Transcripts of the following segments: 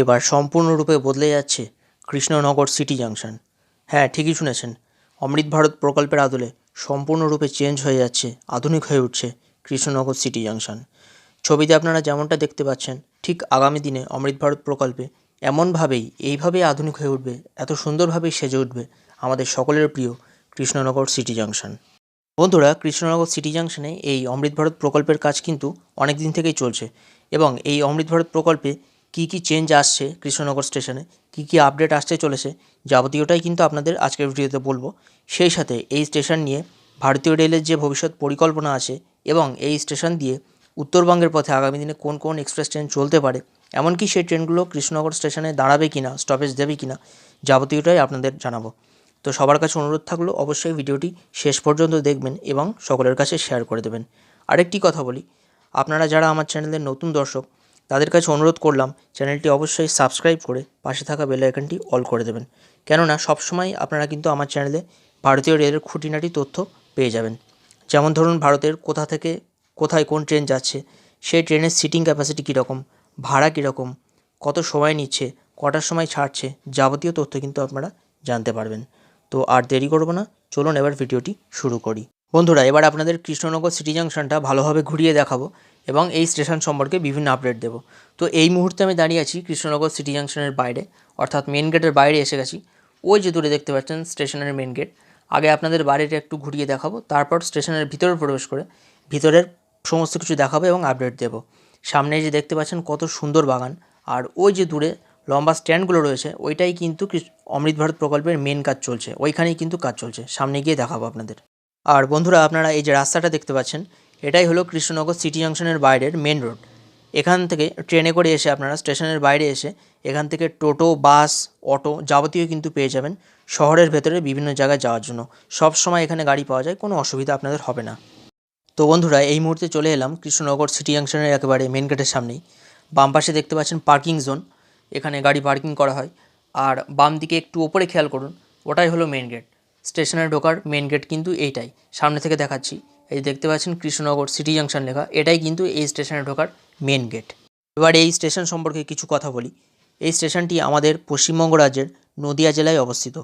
এবার সম্পূর্ণরূপে বদলে যাচ্ছে কৃষ্ণনগর সিটি জাংশন। হ্যাঁ ঠিকই শুনেছেন। অমৃত ভারত প্রকল্পের আদলে সম্পূর্ণরূপে চেঞ্জ হয়ে যাচ্ছে, আধুনিক হয়ে উঠছে কৃষ্ণনগর সিটি জাংশন। ছবিতে আপনারা যেমনটা দেখতে পাচ্ছেন, ঠিক আগামী দিনে অমৃত ভারত প্রকল্পে এমনভাবেই, এইভাবেই আধুনিক হয়ে উঠবে, এত সুন্দরভাবেই সেজে উঠবে আমাদের সকলের প্রিয় কৃষ্ণনগর সিটি জাংশন। বন্ধুরা, কৃষ্ণনগর সিটি জাংশনে এই অমৃত ভারত প্রকল্পের কাজ কিন্তু অনেক দিন থেকেই চলছে এবং এই অমৃত ভারত প্রকল্পে কী কী চেঞ্জ আসছে কৃষ্ণনগর স্টেশনে কী কী আপডেট আসতে চলেছে, যাবতীয়টাই কিন্তু আপনাদের আজকের ভিডিওতে বলব। সেই সাথে এই স্টেশন নিয়ে ভারতীয় রেলের যে ভবিষ্যৎ পরিকল্পনা আছে এবং এই স্টেশন দিয়ে উত্তরবঙ্গের পথে আগামী দিনে কোন কোন এক্সপ্রেস ট্রেন চলতে পারে, এমনকি সেই ট্রেনগুলো কৃষ্ণনগর স্টেশনে দাঁড়াবে কি না স্টপেজ দেবে কি না যাবতীয়টাই আপনাদের জানাব। তো সবার কাছে অনুরোধ থাকল, অবশ্যই ভিডিওটি শেষ পর্যন্ত দেখবেন এবং সকলের কাছে শেয়ার করে দেবেন। আরেকটি কথা বলি, আপনারা যারা আমার চ্যানেলের নতুন দর্শক তাদের কাছে অনুরোধ করলাম, চ্যানেলটি অবশ্যই সাবস্ক্রাইব করে পাশে থাকা বেল আইকনটি অল করে দেবেন। কেননা, সবসময় আপনারা কিন্তু আমার চ্যানেলে ভারতীয় রেলের খুঁটিনাটি তথ্য পেয়ে যাবেন। যেমন ধরুন, ভারতের কোথা থেকে কোথায় কোন ট্রেন যাচ্ছে, সেই ট্রেনের সিটিং ক্যাপাসিটি কীরকম, ভাড়া কীরকম, কত সময় নিচ্ছে, কটার সময় ছাড়ছে, যাবতীয় তথ্য কিন্তু আপনারা জানতে পারবেন। তো আর দেরি করব না, চলুন এবার ভিডিওটি শুরু করি। বন্ধুরা, এবার আপনাদের কৃষ্ণনগর সিটি জাংশনটা ভালোভাবে ঘুরিয়ে দেখাবো। এবং এই স্টেশন সম্পর্কে বিভিন্ন আপডেট দেবো। তো এই মুহূর্তে আমি দাঁড়িয়ে আছি কৃষ্ণনগর সিটি জাংশনের বাইরে, অর্থাৎ মেন গেটের বাইরে এসে গেছি। ওই যে দূরে দেখতে পাচ্ছেন স্টেশনের মেন গেট আগে আপনাদের বাড়িটা একটু ঘুরিয়ে দেখাবো, তারপর স্টেশনের ভিতরে প্রবেশ করে ভিতরের সমস্ত কিছু দেখাবো এবং আপডেট দেবো। সামনে যে দেখতে পাচ্ছেন কত সুন্দর বাগান, আর ওই যে দূরে লম্বা স্ট্যান্ডগুলো রয়েছে, ওইটাই কিন্তু অমৃত ভারত প্রকল্পের মেন কাজ চলছে, ওইখানেই কিন্তু কাজ চলছে। সামনে গিয়ে দেখাবো আপনাদের। আর বন্ধুরা, আপনারা এই যে রাস্তাটা দেখতে পাচ্ছেন এটাই হলো কৃষ্ণনগর সিটি জাংশনের বাইরের মেন রোড এখান থেকে ট্রেনে করে এসে আপনারা স্টেশনের বাইরে এসে এখান থেকে টোটো, বাস, অটো যাবতীয় কিন্তু পেয়ে যাবেন শহরের ভেতরে বিভিন্ন জায়গায় যাওয়ার জন্য। সব সময় এখানে গাড়ি পাওয়া যায়, কোনো অসুবিধা আপনাদের হবে না। তো বন্ধুরা, এই মুহূর্তে চলে এলাম কৃষ্ণনগর সিটি জাংশনের একেবারে মেন গেটের সামনেই। বাম পাশে দেখতে পাচ্ছেন পার্কিং জোন এখানে গাড়ি পার্কিং করা হয়। আর বাম দিকে একটু ওপরে খেয়াল করুন, ওটাই হলো মেন গেট স্টেশনে ঢোকার মেন গেট কিন্তু এইটাই। সামনে থেকে দেখাচ্ছি। এই দেখতে পাচ্ছেন কৃষ্ণনগর সিটি জাংশন লেখা, এটাই কিন্তু এই স্টেশনে ঢোকার মেন গেট এবার এই স্টেশন সম্পর্কে কিছু কথা বলি। এই স্টেশনটি আমাদের পশ্চিমবঙ্গ রাজ্যের নদিয়া জেলায় অবস্থিত।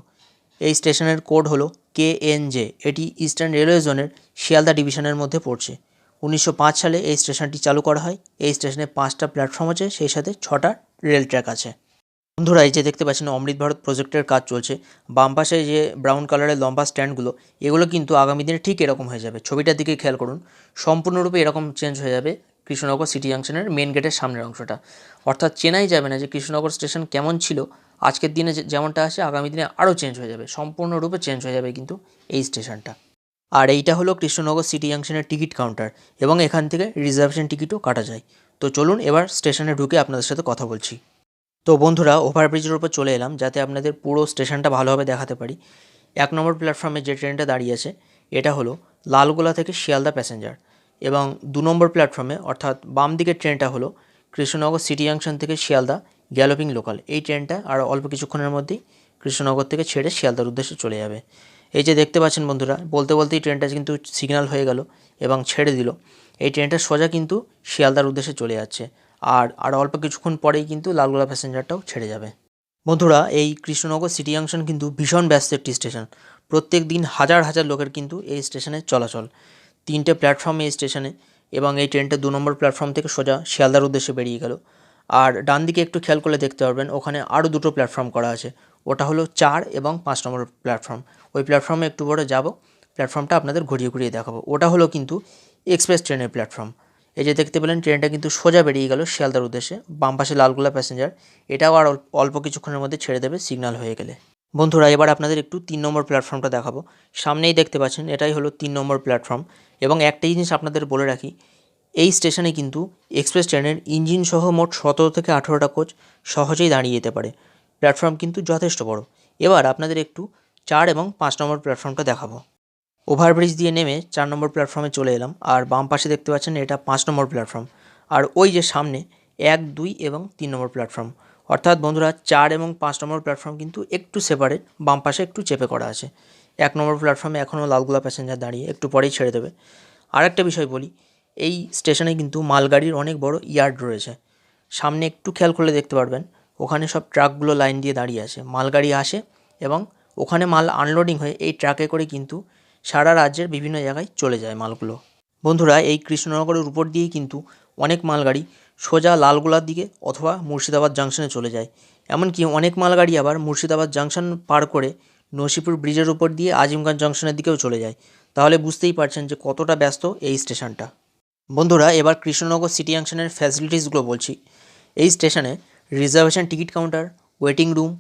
এই স্টেশনের কোড হলো কে এন জে এটি ইস্টার্ন রেলওয়ে জোনের শিয়ালদা ডিভিশনের মধ্যে পড়ছে। উনিশশো পাঁচ সালে এই স্টেশনটি চালু করা হয়। এই স্টেশনে পাঁচটা প্ল্যাটফর্ম আছে, সেই সাথে ছটা রেল ট্র্যাক আছে। বন্ধুরা, এই যে দেখতে পাচ্ছেন, অমৃত ভারত প্রজেক্টের কাজ চলছে। বাম পাশে যে ব্রাউন কালারের লম্বা স্ট্যান্ডগুলো এগুলো কিন্তু আগামী দিনে ঠিক এরকম হয়ে যাবে। ছবিটার দিকে খেয়াল করুন, সম্পূর্ণরূপে এরকম চেঞ্জ হয়ে যাবে কৃষ্ণনগর সিটি জাংশনের মেন গেটের সামনের অংশটা। অর্থাৎ চেনাই যাবে না যে কৃষ্ণনগর স্টেশন কেমন ছিল, আজকের দিনে যেমনটা আছে, আগামী দিনে আরও চেঞ্জ হয়ে যাবে, সম্পূর্ণরূপে চেঞ্জ হয়ে যাবে কিন্তু এই স্টেশনটা আর এইটা হলো কৃষ্ণনগর সিটি জাংশনের টিকিট কাউন্টার এবং এখান থেকে রিজার্ভেশন টিকিটও কাটা যায়। তো চলুন এবার স্টেশনে ঢুকে আপনাদের সাথে কথা বলছি। তো বন্ধুরা ওভারব্রিজের উপর চলে এলাম যাতে আপনাদের পুরো স্টেশনটা ভালোভাবে দেখাতে পারি। এক নম্বর প্ল্যাটফর্মে যে ট্রেনটা দাঁড়িয়ে আছে, এটা হলো লালগোলা থেকে শিয়ালদা প্যাসেঞ্জার এবং দু নম্বর প্ল্যাটফর্মে অর্থাৎ বাম দিকের ট্রেনটা হলো কৃষ্ণনগর সিটি জাংশন থেকে শিয়ালদা গ্যালোপিং লোকাল এই ট্রেনটা আর অল্প কিছুক্ষণের মধ্যেই কৃষ্ণনগর থেকে ছেড়ে শিয়ালদার উদ্দেশ্যে চলে যাবে। এই যে দেখতে পাচ্ছেন বন্ধুরা, বলতে বলতেই ট্রেনটা কিন্তু সিগন্যাল হয়ে গেল এবং ছেড়ে দিল। এই ট্রেনটা সোজা কিন্তু শিয়ালদার উদ্দেশ্যে চলে যাচ্ছে। আর আর অল্প কিছুক্ষণ পরেই কিন্তু লালগোলা প্যাসেঞ্জারটাও ছেড়ে যাবে। বন্ধুরা, এই কৃষ্ণনগর সিটি জাংশন কিন্তু ভীষণ ব্যস্ত একটি স্টেশন। প্রত্যেক দিন হাজার হাজার লোকের কিন্তু এই স্টেশনে চলাচল। তিনটে প্ল্যাটফর্ম এই স্টেশনে এবং এই ট্রেনটা দু নম্বর প্ল্যাটফর্ম থেকে সোজা শিয়ালদার উদ্দেশ্যে বেরিয়ে গেল। আর ডান দিকে একটু খেয়াল করলে দেখতে পারবেন, ওখানে আরও দুটো প্ল্যাটফর্ম করা আছে। ওটা হলো চার এবং পাঁচ নম্বর প্ল্যাটফর্ম। ওই প্ল্যাটফর্মে একটু বড় যাব, প্ল্যাটফর্মটা আপনাদের ঘুরিয়ে ঘুরিয়ে দেখাবো। ওটা হলো কিন্তু এক্সপ্রেস ট্রেনের প্ল্যাটফর্ম। এই যে দেখতে পেলেন ট্রেনটা কিন্তু সোজা বেরিয়ে গেল শিয়ালদার উদ্দেশ্যে। বাম পাশে লালগোলা প্যাসেঞ্জার এটাও আর অল্প- কিছুক্ষণের মধ্যে ছেড়ে দেবে সিগন্যাল হয়ে গেলে। বন্ধুরা, এবার আপনাদের একটু তিন নম্বর প্ল্যাটফর্মটা দেখাবো। সামনেই দেখতে পাচ্ছেন, এটাই হলো তিন নম্বর প্ল্যাটফর্ম এবং একটা জিনিস আপনাদের বলে রাখি, এই স্টেশনে কিন্তু এক্সপ্রেস ট্রেনের ইঞ্জিন সহ মোট সতেরো থেকে আঠেরোটা কোচ সহজেই দাঁড়িয়ে যেতে পারে। প্ল্যাটফর্ম কিন্তু যথেষ্ট বড়। এবার আপনাদের একটু চার এবং পাঁচ নম্বর প্ল্যাটফর্মটা দেখাবো। ওভারব্রিজ দিয়ে নেমে চার নম্বর প্ল্যাটফর্মে চলে এলাম। আর বাম পাশে দেখতে পাচ্ছেন এটা পাঁচ নম্বর প্ল্যাটফর্ম। আর ওই যে সামনে এক, দুই এবং তিন নম্বর প্ল্যাটফর্ম। অর্থাৎ বন্ধুরা, চার এবং পাঁচ নম্বর প্ল্যাটফর্ম কিন্তু একটু সেপারেট বাম পাশে একটু চেপে করা আছে। এক নম্বর প্ল্যাটফর্মে এখনও লালগোলা প্যাসেঞ্জার দাঁড়িয়ে একটু পরেই ছেড়ে দেবে। আর একটা বিষয় বলি, এই স্টেশনে কিন্তু মালগাড়ির অনেক বড় ইয়ার্ড রয়েছে। সামনে একটু খেয়াল করলে দেখতে পারবেন, ওখানে সব ট্রাকগুলো লাইন দিয়ে দাঁড়িয়ে আছে। মালগাড়ি আসে এবং ওখানে মাল আনলোডিং হয়ে এই ট্রাকে করে কিন্তু সারা রাজ্যের বিভিন্ন জায়গায় চলে যায় মালগুলো। বন্ধুরা, এই কৃষ্ণনগরের উপর দিয়েই কিন্তু অনেক মালগাড়ি সোজা লালগোলার দিকে অথবা মুর্শিদাবাদ জাংশনে চলে যায়। এমনকি অনেক মালগাড়ি আবার মুর্শিদাবাদ জাংশন পার করে নসিপুর ব্রিজের উপর দিয়ে আজিমগঞ্জ জংশনের দিকেও চলে যায়। তাহলে বুঝতেই পারছেন যে কতটা ব্যস্ত এই স্টেশনটা। বন্ধুরা, এবার কৃষ্ণনগর সিটি জাংশনের ফ্যাসিলিটিসগুলো বলছি। এই স্টেশনে reservation ticket counter, waiting room,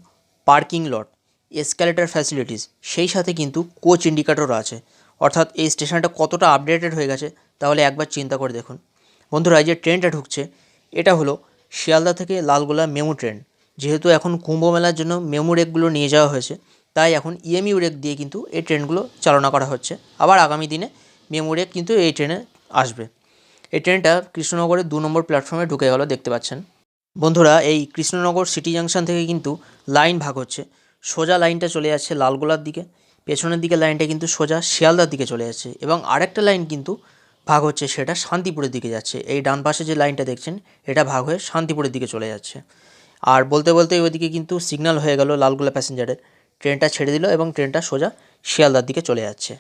parking lot escalator facilities সেই সাথে কিন্তু কোচ ইন্ডিকেটরও আছে। অর্থাৎ এই স্টেশনটা কতটা আপডেটেড হয়ে গেছে, তাহলে একবার চিন্তা করে দেখুন। বন্ধুরা যে ট্রেনটা ঢুকছে, এটা হলো শিয়ালদা থেকে লালগোলা মেমু ট্রেন যেহেতু এখন কুম্ভ মেলার জন্য মেমু রেকগুলো নিয়ে যাওয়া হয়েছে, তাই এখন ইএমইউ রেক দিয়ে কিন্তু এই ট্রেনগুলো চালনা করা হচ্ছে। আবার আগামী দিনে মেমু রেক কিন্তু এই ট্রেনে আসবে। এই ট্রেনটা কৃষ্ণনগরের দু নম্বর প্ল্যাটফর্মে ঢুকে গেল, দেখতে পাচ্ছেন। বন্ধুরা, এই কৃষ্ণনগর সিটি জাংশন থেকে কিন্তু লাইন ভাগ হচ্ছে। সোজা লাইনটা চলে যাচ্ছে লালগোলার দিকে, পেছনের দিকে লাইনটা কিন্তু সোজা শিয়ালদার দিকে চলে যাচ্ছে এবং আরেকটা লাইন কিন্তু ভাগ হচ্ছে সেটা শান্তিপুরের দিকে যাচ্ছে। এই ডান পাশে যে লাইনটা দেখছেন, এটা ভাগ হয়ে শান্তিপুরের দিকে চলে যাচ্ছে। আর বলতে বলতে ওইদিকে কিন্তু সিগন্যাল হয়ে গেল লালগোলা প্যাসেঞ্জারের। ট্রেনটা ছেড়ে দিল এবং ট্রেনটা সোজা শিয়ালদার দিকে চলে যাচ্ছে।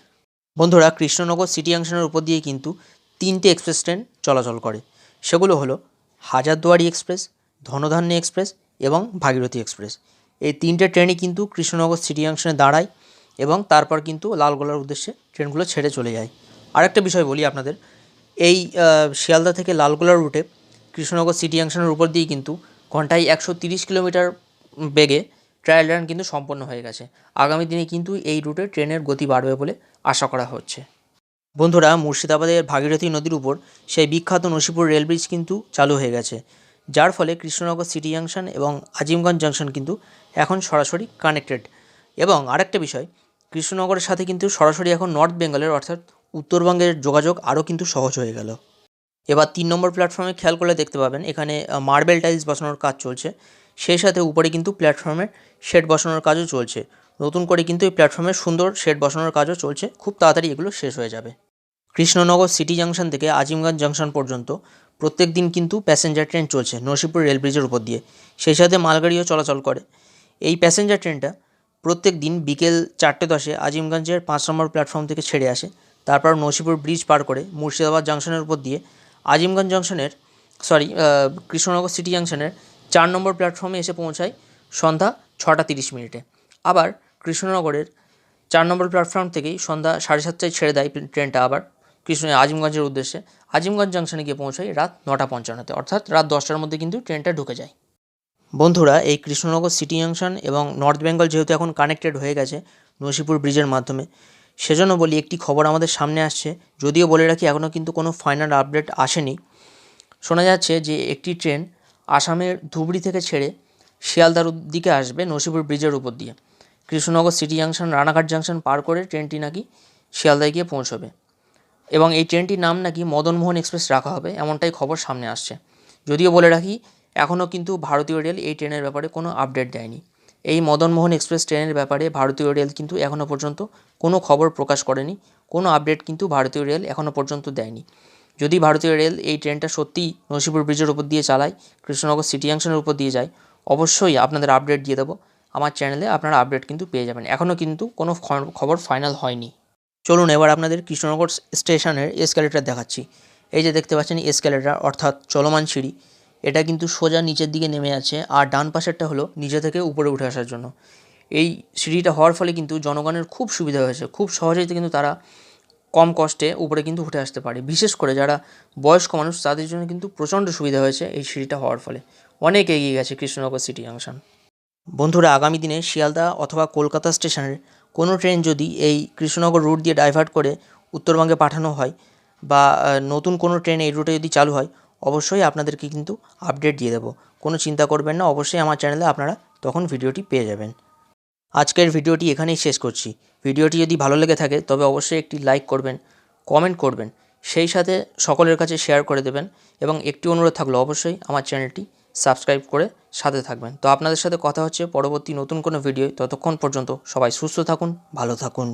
বন্ধুরা, কৃষ্ণনগর সিটি জাংশনের উপর দিয়ে কিন্তু তিনটে এক্সপ্রেস ট্রেন চলাচল করে। সেগুলো হলো হাজারদুয়ারি এক্সপ্রেস, ধনধান্য এক্সপ্রেস এবং ভাগীরথী এক্সপ্রেস। এই তিনটে ট্রেনই কিন্তু কৃষ্ণনগর সিটি জাংশনে দাঁড়ায় এবং তারপর কিন্তু লালগোলার উদ্দেশ্যে ট্রেনগুলো ছেড়ে চলে যায়। আরেকটা বিষয় বলি আপনাদের, এই শিয়ালদা থেকে লালগোলার রুটে কৃষ্ণনগর সিটি জাংশনের উপর দিয়ে কিন্তু ঘন্টায় একশো তিরিশ কিলোমিটার বেগে ট্রায়াল রান কিন্তু সম্পন্ন হয়ে গেছে। আগামী দিনে কিন্তু এই রুটে ট্রেনের গতি বাড়বে বলে আশা করা হচ্ছে। বন্ধুরা, মুর্শিদাবাদের ভাগীরথী নদীর উপর সেই বিখ্যাত নসিপুর রেল ব্রিজ কিন্তু চালু হয়ে গেছে। যার ফলে কৃষ্ণনগর সিটি জাংশন এবং আজিমগঞ্জ জাংশন কিন্তু এখন সরাসরি কানেক্টেড। এবং আরেকটা বিষয়, কৃষ্ণনগরের সাথে কিন্তু সরাসরি এখন নর্থ বেঙ্গলের অর্থাৎ উত্তরবঙ্গের যোগাযোগ আরও কিন্তু সহজ হয়ে গেল। এবার তিন নম্বর প্ল্যাটফর্মে খেয়াল করলে দেখতে পাবেন, এখানে মার্বেল টাইলস বসানোর কাজ চলছে। সেই সাথে উপরে কিন্তু প্ল্যাটফর্মে শেড বসানোর কাজও চলছে। নতুন করে কিন্তু এই প্ল্যাটফর্মে সুন্দর শেড বসানোর কাজও চলছে। খুব তাড়াতাড়ি এগুলো শেষ হয়ে যাবে। কৃষ্ণনগর সিটি জাংশন থেকে আজিমগঞ্জ জাংশন পর্যন্ত প্রত্যেক দিন কিন্তু প্যাসেঞ্জার ট্রেন চলছে নরসিংপুর রেল ব্রিজের উপর দিয়ে। সেই সাথে মালগাড়িও চলাচল করে। এই প্যাসেঞ্জার ট্রেনটা প্রত্যেক দিন বিকেল চারটে দশে আজিমগঞ্জের পাঁচ নম্বর প্ল্যাটফর্ম থেকে ছেড়ে আসে। তারপর নরসিংপুর ব্রিজ পার করে মুর্শিদাবাদ জাংশনের উপর দিয়ে আজিমগঞ্জ জংশনের সরি কৃষ্ণনগর সিটি জাংশনের চার নম্বর প্ল্যাটফর্মে এসে পৌঁছায় সন্ধ্যা ছটা তিরিশ মিনিটে। আবার কৃষ্ণনগরের চার নম্বর প্ল্যাটফর্ম থেকেই সন্ধ্যা সাড়ে সাতটায় ছেড়ে দেয় ট্রেনটা আবার। কৃষ্ণ আজিমগঞ্জের উদ্দেশ্যে আজিমগঞ্জ জাংশনে গিয়ে পৌঁছায় রাত নটা পঞ্চান্নতে। অর্থাৎ রাত দশটার মধ্যে কিন্তু ট্রেনটা ঢুকে যায়। বন্ধুরা, এই কৃষ্ণনগর সিটি জাংশন এবং নর্থ বেঙ্গল যেহেতু এখন কানেক্টেড হয়ে গেছে নসিপুর ব্রিজের মাধ্যমে, সেজন্য বলি একটি খবর আমাদের সামনে আসছে। যদিও বলে রাখি এখনও কিন্তু কোনো ফাইনাল আপডেট আসেনি। শোনা যাচ্ছে যে একটি ট্রেন আসামের ধুবড়ি থেকে ছেড়ে শিয়ালদার দিকে আসবে নসিপুর ব্রিজের উপর দিয়ে। Krishnanagar city junction, Ranaghat junction পার করে ট্রেনটি নাকি শিয়ালদায় গিয়ে পৌঁছবে। এবং এই ট্রেনটির নাম নাকি মদনমোহন এক্সপ্রেস রাখা হবে, এমনটাই খবর সামনে আসছে। যদিও বলে রাখি, এখনও কিন্তু ভারতীয় রেল এই ট্রেনের ব্যাপারে কোনো আপডেট দেয়নি। এই মদনমোহন এক্সপ্রেস ট্রেনের ব্যাপারে ভারতীয় রেল কিন্তু এখনও পর্যন্ত কোনো খবর প্রকাশ করেনি, কোনো আপডেট কিন্তু ভারতীয় রেল এখনও পর্যন্ত দেয়নি। যদি ভারতীয় রেল এই ট্রেনটা সত্যিই নসিপুর ব্রিজের উপর দিয়ে চালায়, কৃষ্ণনগর সিটি জাংশনের উপর দিয়ে যায়, অবশ্যই আপনাদের আপডেট দিয়ে দেবো। আমার চ্যানেলে আপনারা আপডেট কিন্তু পেয়ে যাবেন। এখনও কিন্তু কোনো খবর ফাইনাল হয়নি। চলুন এবার আপনাদের কৃষ্ণনগর স্টেশনের এসক্যালেটার দেখাচ্ছি। এই যে দেখতে পাচ্ছেন এসক্যালেটার অর্থাৎ চলমান সিঁড়ি। এটা কিন্তু সোজা নিচের দিকে নেমে আছে আর ডান পাশেরটা হলো নিচে থেকে উপরে উঠে আসার জন্য। এই সিঁড়িটা হওয়ার ফলে কিন্তু জনগণের খুব সুবিধা হয়েছে। খুব সহজেই কিন্তু তারা কম কষ্টে উপরে কিন্তু উঠে আসতে পারে। বিশেষ করে যারা বয়স্ক মানুষ, তাদের জন্য কিন্তু প্রচণ্ড সুবিধা হয়েছে এই সিঁড়িটা হওয়ার ফলে। অনেক এগিয়ে গেছে কৃষ্ণনগর সিটি জাংশন বন্ধুরা, আগামী দিনে শিয়ালদা অথবা কলকাতা স্টেশনের কোনো ট্রেন যদি এই কৃষ্ণনগর রুট দিয়ে ডাইভার্ট করে উত্তরবঙ্গে পাঠানো হয় বা নতুন কোনো ট্রেন এই রুটে যদি চালু হয়, অবশ্যই আপনাদেরকে কিন্তু আপডেট দিয়ে দেবো। কোনো চিন্তা করবেন না, অবশ্যই আমার চ্যানেলে আপনারা তখন ভিডিওটি পেয়ে যাবেন। আজকের ভিডিওটি এখানেই শেষ করছি। ভিডিওটি যদি ভালো লেগে থাকে, তবে অবশ্যই একটি লাইক করবেন কমেন্ট করবেন, সেই সাথে সকলের কাছে শেয়ার করে দেবেন এবং একটি অনুরোধ থাকল, অবশ্যই আমার চ্যানেলটি সাবস্ক্রাইব করে সাথে থাকবেন। তো আপনাদের সাথে কথা হচ্ছে পরবর্তী নতুন কোনো ভিডিও ততক্ষণ পর্যন্ত সবাই সুস্থ থাকুন, ভালো থাকুন।